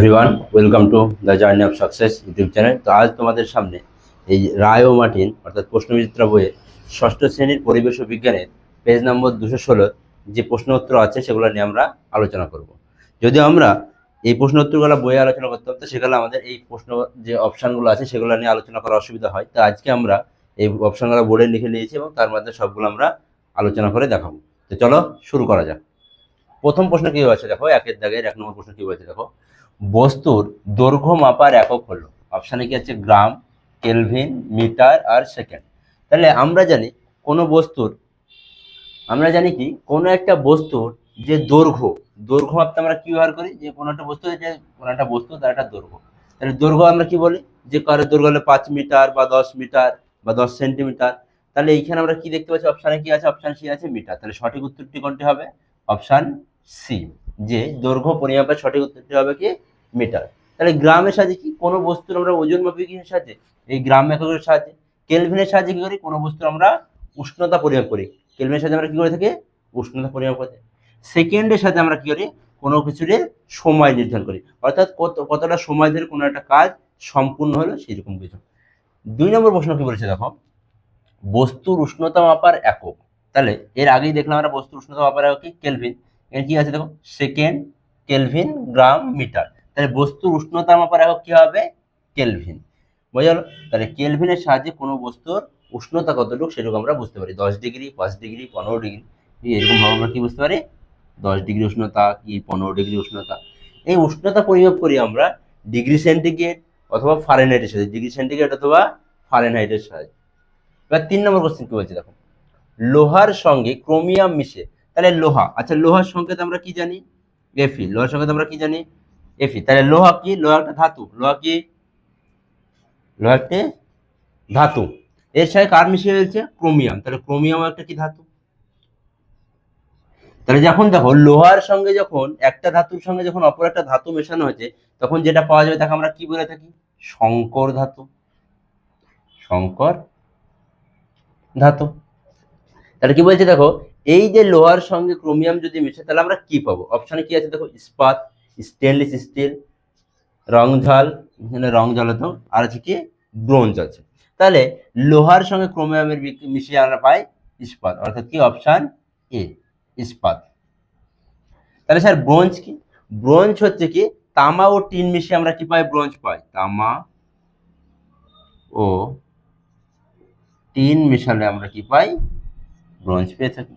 Everyone welcome to the journey of success YouTube channel তো আজ তোমাদের সামনে এই রায় ও মার্টিন, অর্থাৎ প্রশ্নবিচিত্রা বইয়ে ষষ্ঠ শ্রেণির পরিবেশ ও বিজ্ঞানের পেজ নম্বর দুশো ষোলো যে প্রশ্ন উত্তর আছে সেগুলো নিয়ে আমরা আলোচনা করব। যদি আমরা এই প্রশ্ন উত্তরগুলো বইয়ে আলোচনা করতাম তো সেগুলো আমাদের এই প্রশ্ন যে অপশানগুলো আছে সেগুলো নিয়ে আলোচনা করা অসুবিধা হয়। তো আজকে আমরা এই অপশানগুলো বোর্ডে লিখে নিয়েছি এবং তার মধ্যে সবগুলো আমরা আলোচনা করে দেখাবো। তো চলো শুরু করা যাক। প্রথম প্রশ্ন কি হয়েছে দেখো? একের দাগের এক নম্বর প্রশ্ন কি হয়েছে দেখো? বস্তুর দৈর্ঘ্য মাপার একক হলো। অপশানে কি আছে? গ্রাম, কেলভিন, মিটার আর সেকেন্ড। তাহলে আমরা জানি কোনো বস্তুর, আমরা জানি কি কোনো একটা বস্তুর যে দৈর্ঘ্য দৈর্ঘ্য মাপতে আমরা কি ব্যবহার করি? যে কোনো একটা বস্তু, যে কোনো একটা বস্তু তার একটা দৈর্ঘ্য। তাহলে দৈর্ঘ্য আমরা কি বলি? যে কারও দৈর্ঘ্য হলে পাঁচ মিটার বা দশ মিটার বা দশ সেন্টিমিটার। তাহলে এইখানে আমরা কি দেখতে পাচ্ছি? অপশানে কি আছে? অপশান সি আছে, মিটার। তাহলে সঠিক উত্তরটি কোনটি হবে? Option C. যে দৈর্ঘ্য পরিমাপের সঠিক উত্তরটি হবে কি? মিটার তাহলে গ্রামের সাহায্যে কি? কোনো বস্তুর আমরা ওজন মাপি কিসের সাহায্যে? এই গ্রাম এককের সাহায্যে। কেলভিনের সাহায্যে কি করি? কোনো বস্তুর আমরা উষ্ণতা পরিমাপ করি। কেলভিনের সাহায্যে আমরা কি করে থাকি? উষ্ণতা পরিমাপ করতে সেকেন্ডের সাথে আমরা কি করি? কোনো কিছুর সময় নির্ধারণ করি। অর্থাৎ কত, কতটা সময় ধরে কোনো একটা কাজ সম্পূর্ণ হলো সেরকম কিছু। দুই নম্বর প্রশ্ন কি বলেছে দেখো? বস্তুর উষ্ণতা মাপার একক। তাহলে এর আগেই দেখলাম আমরা বস্তুর উষ্ণতা মাপার একক কেলভিন। এর কি আছে দেখো? সেকেন্ড কেলভিন গ্রাম মিটার তাহলে বস্তুর উষ্ণতা মাপার একক কি হবে? কেলভিন। বোঝা গেল? তাহলে কেলভিনের সাহায্যে কোনো বস্তুর উষ্ণতা কতটুকু সেটুকু আমরা বুঝতে পারি। দশ ডিগ্রি, পাঁচ ডিগ্রি, পনেরো ডিগ্রি। এরকম ভাবে আমরা কি বুঝতে পারি? দশ ডিগ্রি উষ্ণতা কি পনেরো ডিগ্রি উষ্ণতা? এই উষ্ণতা পরিমাপ করি আমরা ডিগ্রি সেন্টিগ্রেড অথবা ফারেনহাইটের সাহায্যে। ডিগ্রি সেন্টিগ্রেড অথবা ফারেনহাইটের সাহায্যে। এবার তিন নম্বর কোশ্চেন কি বলছে? দেখো। লোহার সঙ্গে ক্রোমিয়াম মিশে। তাহলে লোহা আচ্ছা লোহার সংকেত আমরা কি জানি? এফি লোহার সংকেত আমরা কি জানি? এফি। তাহলে লোহা কি? লোহা একটা ধাতু। লোহা কি? লোহা ধাতু। এর সাথে কার মিশিয়ে রয়েছে ক্রোমিয়াম। তাহলে ক্রোমিয়াম একটা কি ধাতু? তাহলে যখন দেখো, লোহার সঙ্গে যখন একটা ধাতুর সঙ্গে যখন অপর একটা ধাতু মেশানো হয়েছে, তখন যেটা পাওয়া যাবে, তাকে আমরা কি বলে থাকি? শঙ্কর ধাতু। শঙ্কর ধাতু। তাহলে কি বলছে দেখো, এই যে লোহার সঙ্গে ক্রোমিয়াম যদি মিশে তাহলে আমরা কি পাবো? অপশানে কি আছে দেখো? ইস্পাত স্টেনলেস স্টিল রংঝাল এখানে রংঝাল তো আর আছে কি ব্রোঞ্জ আছে। তাহলে লোহার সঙ্গে ক্রোমিয়ামের মিশিয়ে আমরা পাই ইস্পাত, অর্থাৎ কি অপশান এ ইস্পাত। তাহলে স্যার ব্রোঞ্জ কি? ব্রোঞ্জ হচ্ছে কি, তামা ও টিন মিশিয়ে আমরা কি পাই? ব্রোঞ্জ পাই। তামা ও টিন মেশালে আমরা কি পাই? ব্রোঞ্জ পেয়ে থাকি।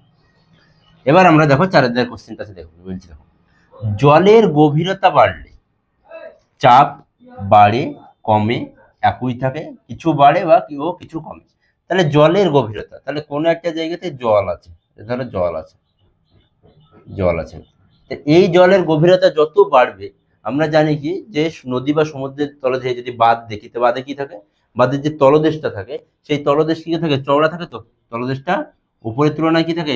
এবার আমরা দেখো চার হাজার কোশ্চেনটা আছে, দেখো, বলছি দেখো। জলের গভীরতা বাড়লে, চাপ বাড়ে, কমে, একই থাকে, কিছু বাড়ে বা কেউ কিছু কমে। তাহলে জলের গভীরতা, তাহলে কোনো একটা জায়গাতে জল আছে ধরো জল আছে জল আছে। তো এই জলের গভীরতা যত বাড়বে, আমরা জানি কি যে নদী বা সমুদ্রের তলদেশে যদি বাঁধ দেখি, তো বাঁধে কি থাকে? বাঁধের যে তলদেশটা থাকে, সেই তলদেশ কি থাকে? চওড়া থাকে তো? তলদেশটা উপরের তুলনায় কি থাকে?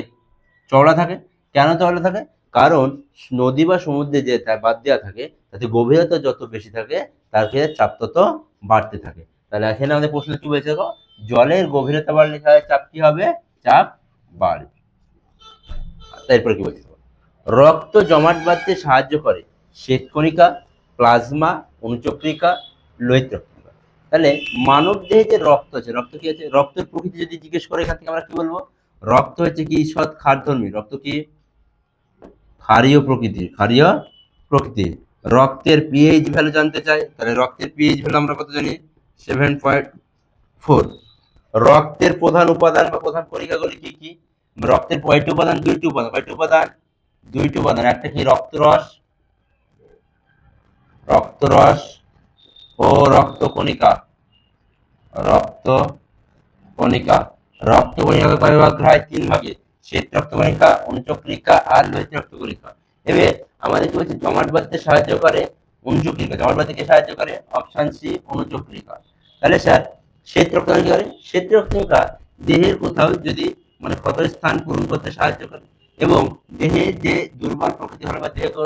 চওড়া থাকে। কেন চওড়া থাকে? কারণ নদী বা সমুদ্রে যে বাদ দেওয়া থাকে, তাতে গভীরতা যত বেশি থাকে, তার ক্ষেত্রে চাপ তত বাড়তে থাকে। তাহলে এখানে আমাদের প্রশ্ন কি বলেছে জলের গভীরতা বাড়লে চাপ কি হবে? চাপ বাড়বে। তারপর কি বলছে রক্ত জমাট বাঁধতে সাহায্য করে শ্বেতকণিকা, প্লাজমা, অনুচক্রিকা লোহিত রক্তকণিকা তাহলে মানব দেহে যে রক্ত আছে, রক্ত কি আছে? রক্তের প্রকৃতি যদি জিজ্ঞেস করে এখান থেকে আমরা কি বলব? রক্ত হচ্ছে কি সৎ ক্ষারধর্মী। রক্ত কি? ক্ষারীয় প্রকৃতির, ক্ষারীয় প্রকৃতি রক্তের পিএইচ ভ্যালু জানতে চাই, তাহলে রক্তের পিএইচ ভ্যালু আমরা কত জানি? সেভেন পয়েন্ট ফোর রক্তের প্রধান উপাদান বা প্রধান কণিকাগুলি কি কি? রক্তের কয়টি উপাদান? দুইটি উপাদান। কয়টি উপাদান? দুইটি উপাদান। একটা কি? রক্তরস। রক্তরস ও রক্ত কণিকা রক্ত কণিকা রক্ত কণিকা কয় ভাগ? হয় তিন ভাগে। শ্বেত রক্ত কণিকা অনুচক্রিকা আর লোহিত রক্ত কণিকা এবার আমাদের কি বলছে? জমাট বাঁধতে সাহায্য করে অনুচক্রিকা জমাট বাঁধতে সাহায্য করে? অপশন সি অনুচক্রিকা তাহলে স্যার শ্বেত রক্তকণিকা করে? শ্বেত রক্ত কণিকা দেহের কোথাও যদি মানে ক্ষত স্থান পূরণ করতে সাহায্য করে এবং দেহে যে দুর্বল প্রকৃতি হলে বা দেহকে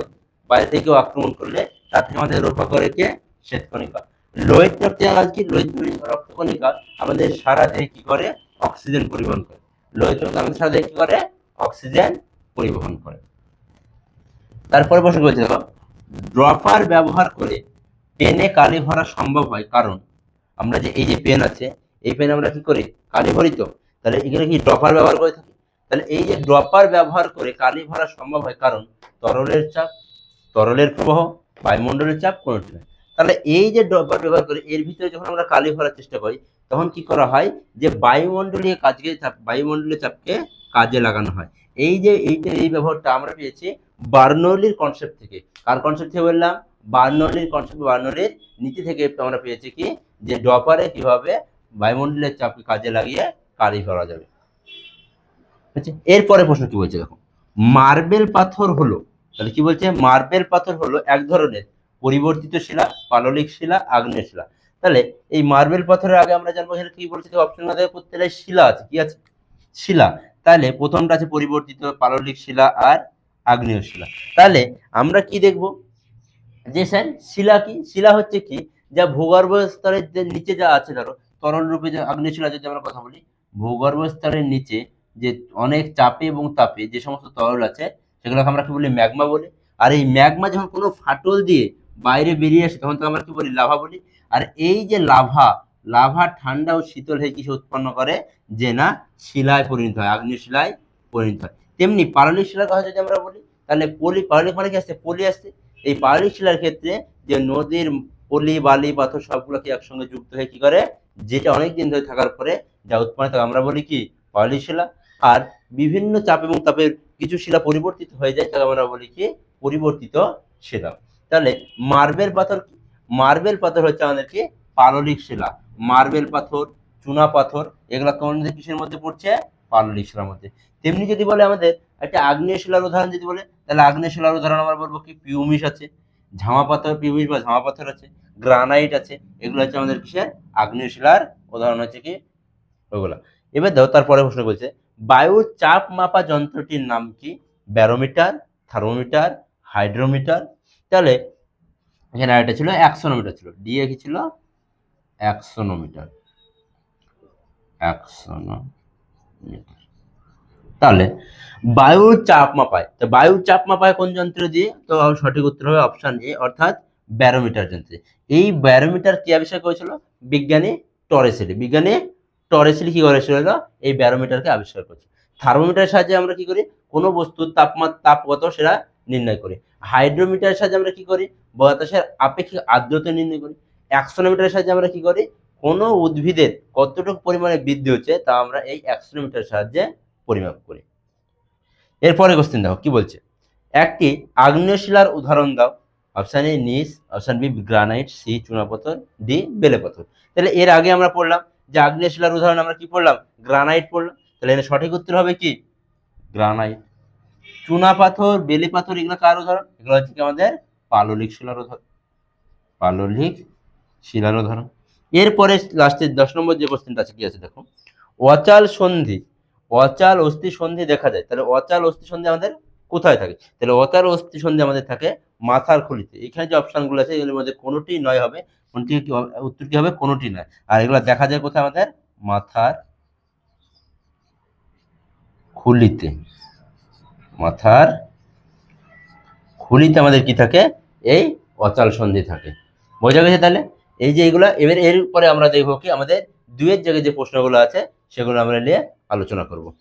বাইরে থেকে আক্রমণ করলে, তার থেকে আমাদের রক্ষা করে কে? শ্বেত কণিকা লোহিত রক্ত কণিকা কি? লোহিত রক্ত কণিকা আমাদের সারা দেহে কি করে? অক্সিজেন পরিবহন করে। লোহিত দেহে কি করে? অক্সিজেন পরিবহন করে। তারপরে প্রশ্ন করছে, দেখো, ড্রপার ব্যবহার করে পেনে কালি ভরা সম্ভব হয়। কারণ আমরা যে এই যে পেন আছে, এই পেন আমরা কি করি? কালি ভরি তো। তাহলে এখানে কি ড্রপার ব্যবহার করে থাকি? তাহলে এই যে ড্রপার ব্যবহার করে কালি ভরা সম্ভব হয়। কারণ তরলের চাপ, তরলের প্রবাহ, বায়ুমণ্ডলের চাপ কোনোটি নয়। তাহলে এই যে ড্রপার ব্যবহার করে, এর ভিতরে যখন আমরা কালি ভরার চেষ্টা করি, তখন কি করা হয়? যে বায়ুমণ্ডলীয় কাজকে বায়ুমণ্ডলীয় চাপকে কাজে লাগানো হয়। এই যে এইটা এই ব্যবহারটা আমরা পেয়েছি বার্নৌলির কনসেপ্ট থেকে। কার কনসেপ্ট থেকে বললাম? বার্নৌলির কনসেপ্ট বার্নৌলির নীতি থেকে আমরা পেয়েছি কি? যে ড্রপারে কীভাবে বায়ুমণ্ডলের চাপকে কাজে লাগিয়ে কালি ভরা যাবে। আচ্ছা এরপরে প্রশ্ন কি বলছে দেখো? মার্বেল পাথর হলো, তাহলে কি বলছে? মার্বেল পাথর হলো এক ধরনের পরিবর্তিত শিলা, পাললিক শিলা, আগ্নেয় শিলা। তাহলে এই মার্বেল পাথরের আগে আমরা জানব এখানে কি বলছি অপশন না দেখে প্রত্যেকটা শিলা আছে, কি আছে? শিলা। তাহলে প্রথমটা আছে পরিবর্তিত, পাললিক শিলা আর আগ্নেয় শিলা। তাহলে আমরা কি দেখব? যে স্যার, শিলা কি? শিলা হচ্ছে কি? যা ভূগর্ভ স্তরের যে নিচে যা আছে, ধরো তরল রূপে যে আগ্নেয় শিলা যদি আমরা কথা বলি, ভূগর্ভ স্তরের নিচে যে অনেক চাপে এবং তাপে যে সমস্ত তরল আছে, সেগুলোকে আমরা কি বলি, ম্যাগমা বলি। আর এই ম্যাগমা যখন কোনো ফাটল দিয়ে বাইরে বেরিয়ে আসে, তখন তো আমরা কি বলি, লাভা বলি। আর এই যে লাভা লাভা ঠান্ডা ও শীতল হয়ে কিছু উৎপন্ন করে? যে না শিলায় পরিণত হয় আগ্নেয় শিলায় পরিণত হয়। তেমনি পাললিক শিলার কথা যদি আমরা বলি, তাহলে পলি পাললিক মানে কি আসছে? পলি আসছে। এই পাললিক শিলার ক্ষেত্রে যে নদীর পলি, বালি, পাথর সবগুলোকে একসঙ্গে যুক্ত হয়ে কি করে? যেটা অনেক দিন ধরে থাকার পরে যা উৎপন্ন হয় আমরা বলি কি? পাললিক শিলা আর বিভিন্ন চাপ এবং তাপের কিছু শিলা পরিবর্তিত হয়ে যায়, তাকে আমরা বলি কি? পরিবর্তিত শিলা তাহলে মার্বেল পাথর মার্বেল পাথর হচ্ছে আমাদের কি পাললিক শিলা। মার্বেল পাথর, চুনা পাথর, এগুলো কোন কিসের মধ্যে পড়ছে? পাললিক শিলার মধ্যে। তেমনি যদি বলে আমাদের একটা আগ্নেয় শিলার উদাহরণ যদি বলে, তাহলে আগ্নেয় শিলার উদাহরণ আমরা বলব কি? পিউমিশ আছে, ঝামা পাথর, পিউমিশ বা ঝামা পাথর আছে, গ্রানাইট আছে, এগুলো হচ্ছে আমাদের কিসের? আগ্নেয় শিলার উদাহরণ হচ্ছে কি? ওগুলা। এবার দেখো তারপরে প্রশ্ন বলছে বায়ুর চাপ মাপা যন্ত্রটির নাম কি? ব্যারোমিটার, থার্মোমিটার, হাইড্রোমিটার তাহলে এখানে আরেকটা ছিল অ্যাক্সোনোমিটার ছিল। ডিএ কি ছিল? অ্যাক্সোনোমিটার অ্যাক্সোনোমিটার তাহলে বায়ুর চাপ মাপায়। তো বায়ুর চাপ মাপায় কোন যন্ত্র দিয়ে? তো সঠিক উত্তর হবে অপশন এ অর্থাৎ ব্যারোমিটার যন্ত্রে। এই ব্যারোমিটার কি আবিষ্কার করেছিল? বিজ্ঞানী টরেসেলি। বিজ্ঞানী টরেসেলি কি করেছিল? এই ব্যারোমিটারকে আবিষ্কার করেছে থার্মোমিটারের সাহায্যে আমরা কি করি? কোনো বস্তুর তাপমাত্রা তাপ কত? সেটা নির্ণয় করি। হাইড্রোমিটারের সাহায্যে আমরা কি করি? বাতাসের আপেক্ষিক আর্দ্রতা নির্ণয় করি। অ্যাক্সোনোমিটারের সাহায্যে আমরা কি করি? কোনো উদ্ভিদের কতটুকু পরিমাণে বৃদ্ধি হচ্ছে তা আমরা এই অ্যাক্সোনোমিটারের সাহায্যে পরিমাপ করি। এরপরে কোশ্চেন দেখো, কি বলছে? একটি আগ্নেয় শিলার উদাহরণ দাও। অপশান এ নিস। অপশান বি গ্রানাইট সি চুনাপাথর ডি বেলে তাহলে এর আগে আমরা পড়লাম যে আগ্নেয় শিলার উদাহরণ আমরা কি পড়লাম? গ্রানাইট পড়লাম। তাহলে এর সঠিক উত্তর হবে কি? গ্রানাইট চুনা পাথর, বেলে পাথর, এগুলো কার উদাহরণ? এগুলো হচ্ছে কি আমাদের পাললিক শিলার উদাহরণ। পাললিক শিলার উদাহরণ। এরপরে লাস্টে দশ নম্বর যে কোশ্চেনটা আছে, কি আছে দেখো? অচাল সন্ধি। অচাল অস্থি সন্ধি দেখা যায়। তাহলে অচাল অস্থি সন্ধি আমাদের কোথায় থাকে? তাহলে অচাল অস্থি সন্ধি আমাদের থাকে মাথার খুলিতে। এখানে যে অপশনগুলো আছে, এগুলোর মধ্যে কোনোটি নয় হবে। কোনটি উত্তর কি হবে? কোনোটি নয়। আর এগুলো দেখা যায় কোথায় আমাদের? মাথার খুলিতে। মাথার খুলিতে আমাদের কি থাকে? এই অচাল সন্ধি থাকে। বোঝা গেছে তাহলে? এই যে এগুলো, এবার এর পরে আমরা দেখব কি আমাদের দুয়ের জায়গায় যে প্রশ্নগুলো আছে, সেগুলো আমরা নিয়ে আলোচনা করব।